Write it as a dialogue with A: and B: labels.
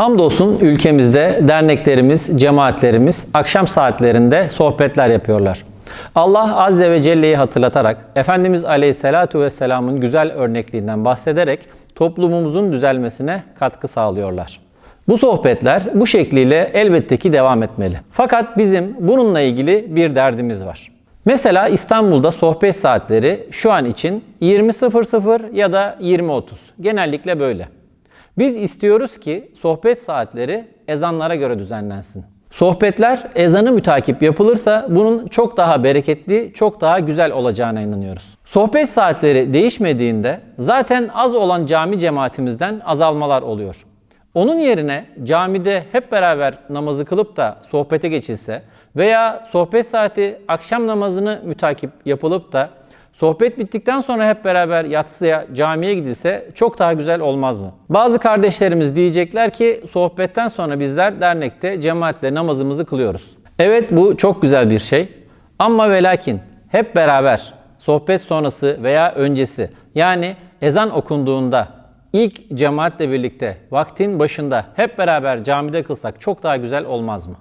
A: Hamdolsun ülkemizde derneklerimiz, cemaatlerimiz akşam saatlerinde sohbetler yapıyorlar. Allah Azze ve Celle'yi hatırlatarak, Efendimiz Aleyhisselatu Vesselam'ın güzel örnekliğinden bahsederek toplumumuzun düzelmesine katkı sağlıyorlar. Bu sohbetler bu şekliyle elbette ki devam etmeli. Fakat bizim bununla ilgili bir derdimiz var. Mesela İstanbul'da sohbet saatleri şu an için 20.00 ya da 20.30. Genellikle böyle. Biz istiyoruz ki sohbet saatleri ezanlara göre düzenlensin. Sohbetler ezanı mütakip yapılırsa bunun çok daha bereketli, çok daha güzel olacağına inanıyoruz. Sohbet saatleri değişmediğinde zaten az olan cami cemaatimizden azalmalar oluyor. Onun yerine camide hep beraber namazı kılıp da sohbete geçilse veya sohbet saati akşam namazını mütakip yapılıp da sohbet bittikten sonra hep beraber yatsıya camiye gidilse çok daha güzel olmaz mı? Bazı kardeşlerimiz diyecekler ki sohbetten sonra bizler dernekte cemaatle namazımızı kılıyoruz. Evet bu çok güzel bir şey ama ve lakin hep beraber sohbet sonrası veya öncesi yani ezan okunduğunda ilk cemaatle birlikte vaktin başında hep beraber camide kılsak çok daha güzel olmaz mı?